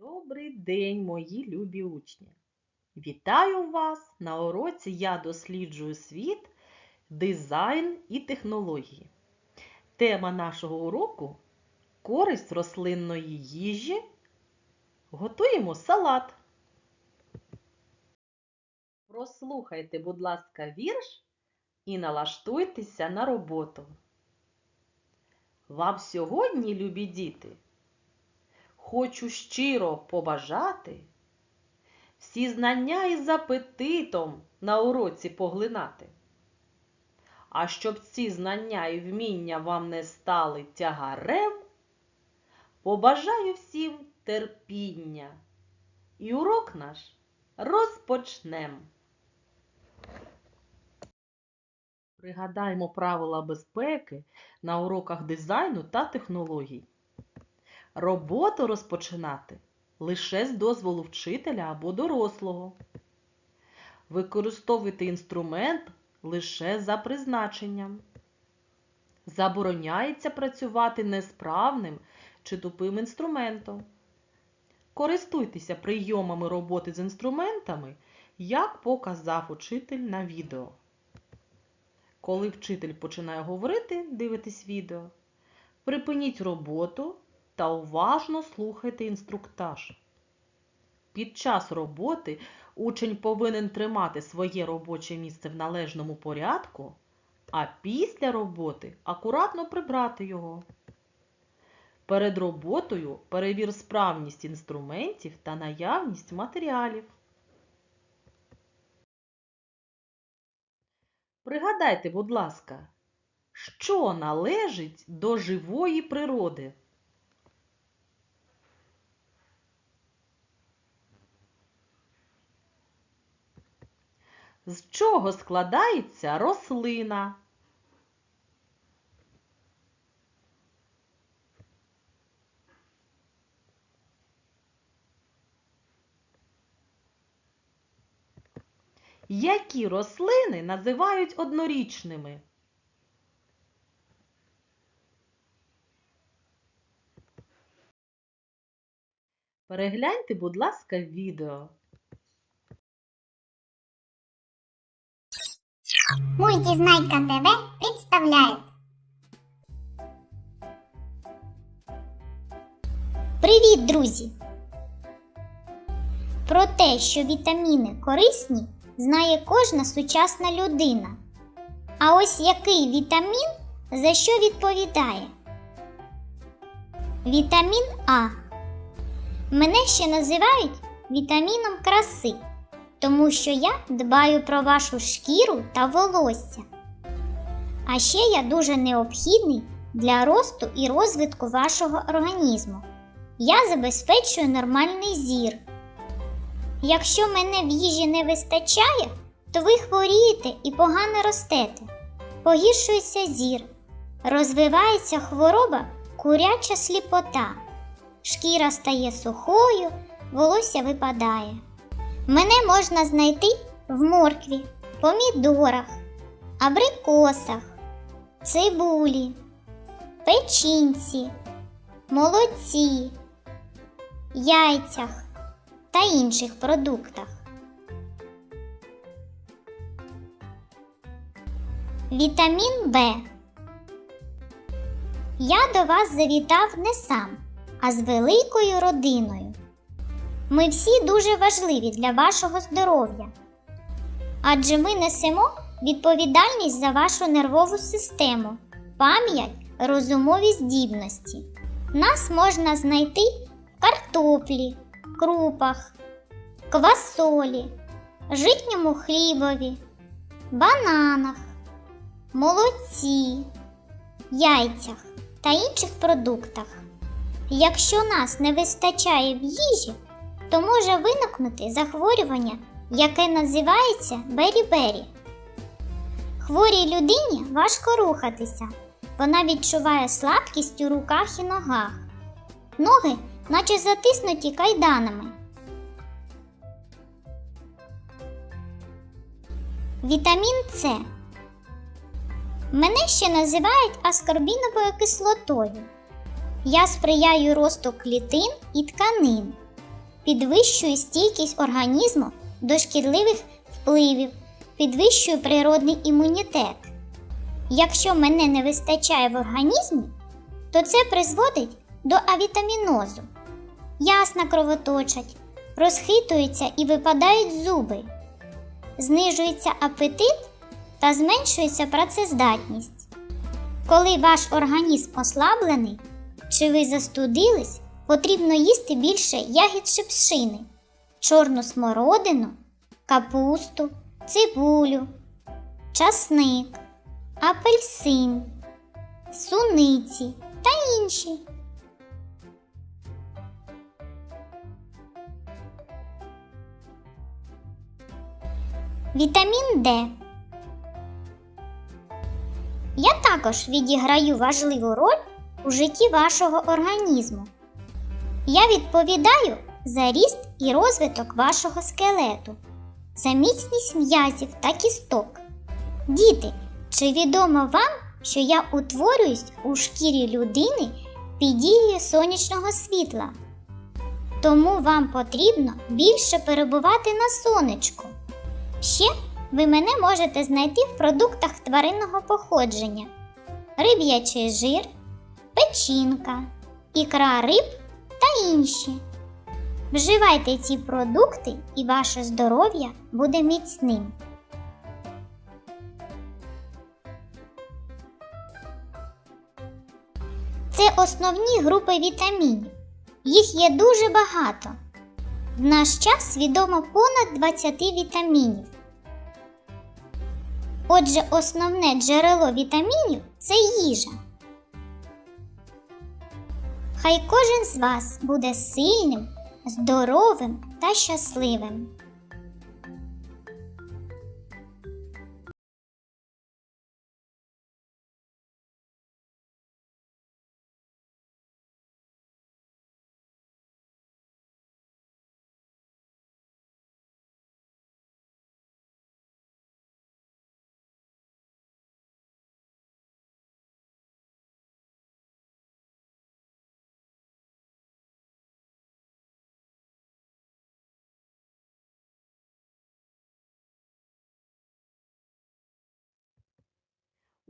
Добрий день, мої любі учні! Вітаю вас на уроці Я досліджую світ, дизайн і технології. Тема нашого уроку користь рослинної їжі. Готуємо салат. Прослухайте, будь ласка, вірш і налаштуйтеся на роботу. Вам сьогодні, любі діти, хочу щиро побажати всі знання із апетитом на уроці поглинати. А щоб ці знання і вміння вам не стали тягарем, побажаю всім терпіння. І урок наш розпочнем. Пригадаймо правила безпеки на уроках дизайну та технологій. Роботу розпочинати лише з дозволу вчителя або дорослого. Використовуйте інструмент лише за призначенням. Забороняється працювати несправним чи тупим інструментом. Користуйтеся прийомами роботи з інструментами, як показав учитель на відео. Коли вчитель починає говорити, дивитесь відео, припиніть роботу та уважно слухайте інструктаж. Під час роботи учень повинен тримати своє робоче місце в належному порядку, а після роботи акуратно прибрати його. Перед роботою перевір справність інструментів та наявність матеріалів. Пригадайте, будь ласка, що належить до живої природи? З чого складається рослина? Які рослини називають однорічними? Перегляньте, будь ласка, відео. Мультизнайка ТВ представляет. Привіт, друзі! Про те, що вітаміни корисні, знає кожна сучасна людина. А ось який вітамін за що відповідає? Вітамін А. Мене ще називають вітаміном краси тому що я дбаю про вашу шкіру та волосся. А ще я дуже необхідний для росту і розвитку вашого організму. Я забезпечую нормальний зір. Якщо мене в їжі не вистачає, то ви хворієте і погано ростете, погіршується зір, розвивається хвороба куряча сліпота, шкіра стає сухою, волосся випадає. Мене можна знайти в моркві, помідорах, абрикосах, цибулі, печінці, молоці, яйцях та інших продуктах. Вітамін В. Я до вас завітав не сам, а з великою родиною. Ми всі дуже важливі для вашого здоров'я, адже ми несемо відповідальність за вашу нервову систему, пам'ять, розумові здібності. Нас можна знайти в картоплі, крупах, квасолі, житньому хлібові, бананах, молоці, яйцях та інших продуктах. Якщо нас не вистачає в їжі, то може виникнути захворювання, яке називається бері-бері. Хворій людині важко рухатися. Вона відчуває слабкість у руках і ногах. Ноги, наче затиснуті кайданами. Вітамін С. Мене ще називають аскорбіновою кислотою. Я сприяю росту клітин і тканин підвищує стійкість організму до шкідливих впливів, підвищує природний імунітет. Якщо мене не вистачає в організмі, то це призводить до авітамінозу. Ясна кровоточать, розхитуються і випадають зуби, знижується апетит та зменшується працездатність. Коли ваш організм ослаблений чи ви застудились, потрібно їсти більше ягід шипшини, чорну смородину, капусту, цибулю, часник, апельсин, суниці та інші. Вітамін Д. Я також відіграю важливу роль у житті вашого організму. Я відповідаю за ріст і розвиток вашого скелету, за міцність м'язів та кісток. Діти, чи відомо вам, що я утворююсь у шкірі людини під дією сонячного світла? Тому вам потрібно більше перебувати на сонечку. Ще ви мене можете знайти в продуктах тваринного походження: риб'ячий жир, печінка, ікра риб інші. Вживайте ці продукти і ваше здоров'я буде міцним. Це основні групи вітамінів. Їх є дуже багато. В наш час відомо понад 20 вітамінів. Отже, основне джерело вітамінів це їжа. Хай кожен з вас буде сильним, здоровим та щасливим.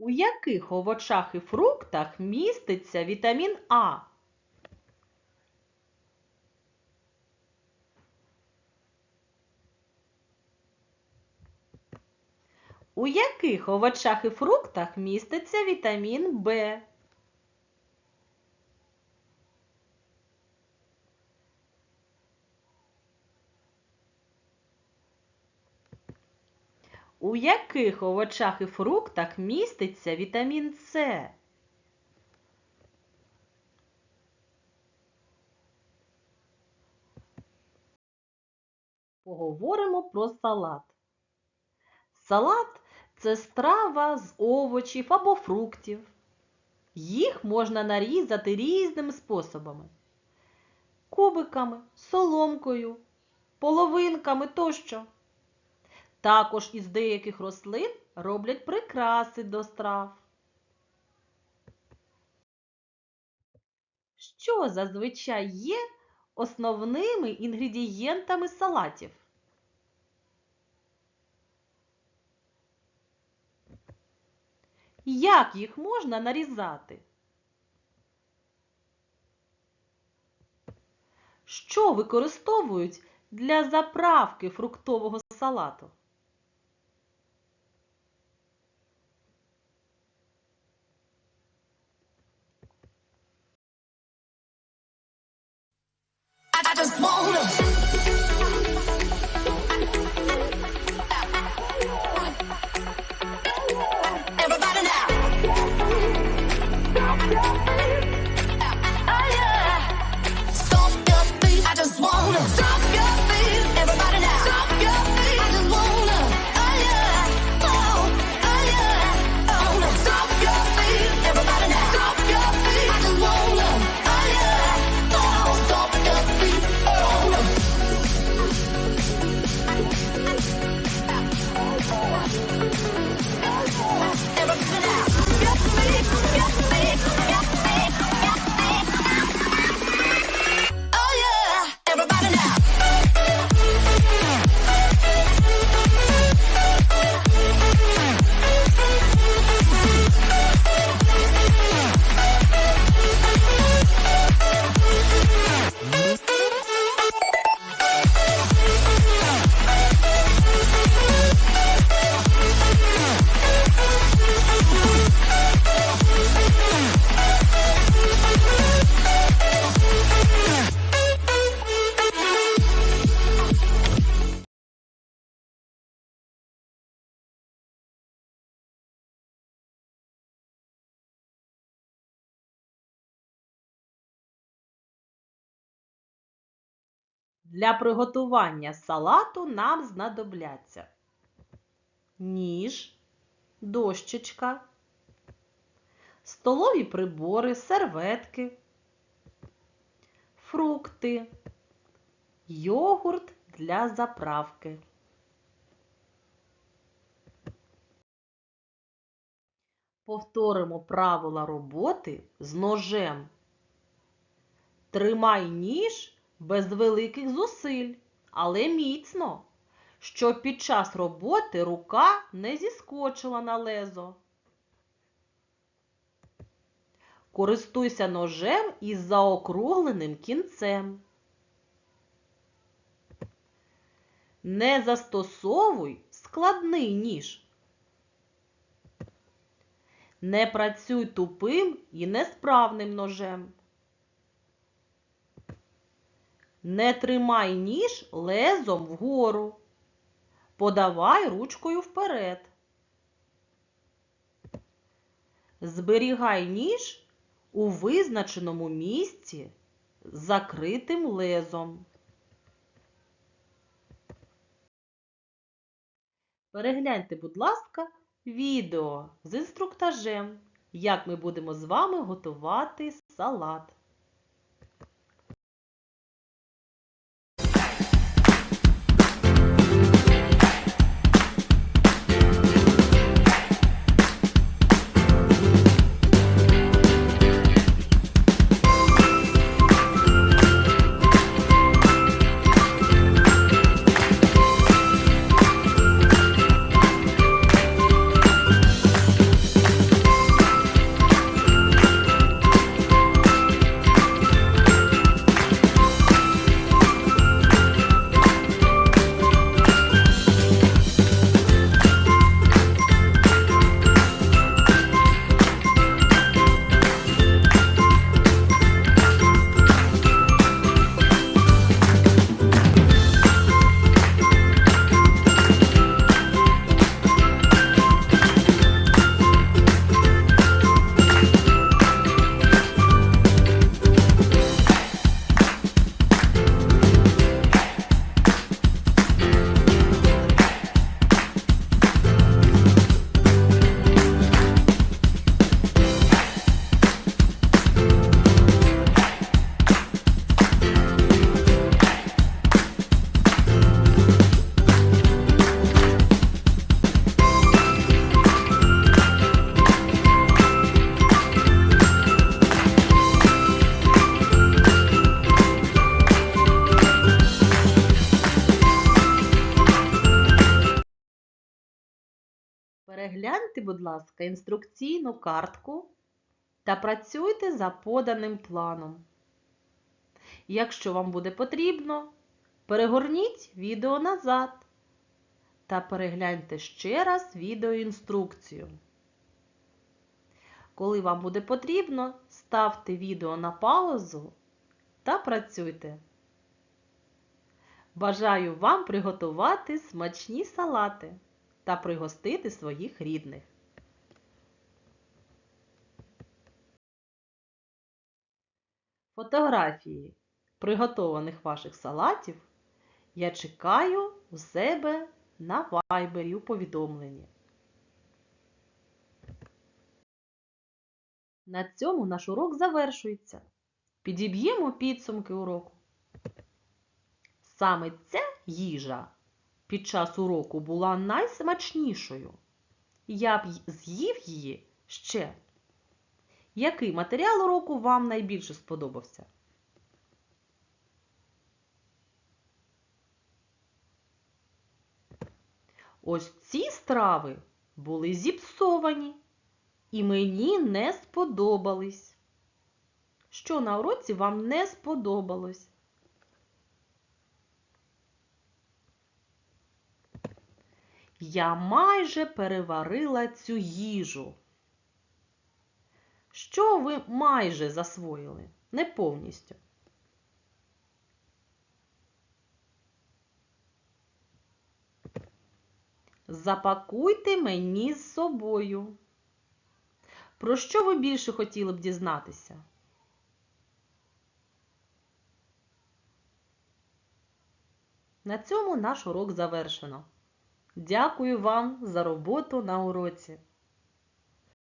У яких овочах і фруктах міститься вітамін А? У яких овочах і фруктах міститься вітамін В? У яких овочах і фруктах міститься вітамін С? Поговоримо про салат. Салат це страва з овочів або фруктів. Їх можна нарізати різними способами: кубиками, соломкою, половинками тощо. Також із деяких рослин роблять прикраси до страв. Що зазвичай є основними інгредієнтами салатів? Як їх можна нарізати? Що використовують для заправки фруктового салату? Для приготування салату нам знадобляться ніж, дощечка, столові прибори, серветки, фрукти, йогурт для заправки. Повторимо правила роботи з ножем. Тримай ніж без великих зусиль, але міцно, щоб під час роботи рука не зіскочила на лезо. Користуйся ножем із заокругленим кінцем. Не застосовуй складний ніж. Не працюй тупим і несправним ножем. Не тримай ніж лезом вгору. Подавай ручкою вперед. Зберігай ніж у визначеному місці з закритим лезом. Перегляньте, будь ласка, відео з інструктажем, як ми будемо з вами готувати салат. Перегляньте, будь ласка, інструкційну картку та працюйте за поданим планом. Якщо вам буде потрібно, перегорніть відео назад та перегляньте ще раз відеоінструкцію. Коли вам буде потрібно, ставте відео на паузу та працюйте. Бажаю вам приготувати смачні салати та пригостити своїх рідних. Фотографії приготованих ваших салатів я чекаю у себе на вайбері у повідомленні. На цьому наш урок завершується. Підіб'ємо підсумки уроку. Саме ця їжа під час уроку була найсмачнішою. Я б з'їв її ще. Який матеріал уроку вам найбільше сподобався? Ось ці страви були зіпсовані і мені не сподобались. Що на уроці вам не сподобалось? Я майже переварила цю їжу. Що ви майже засвоїли? Не повністю. Запакуйте мені з собою. Про що ви більше хотіли б дізнатися? На цьому наш урок завершено. Дякую вам за роботу на уроці.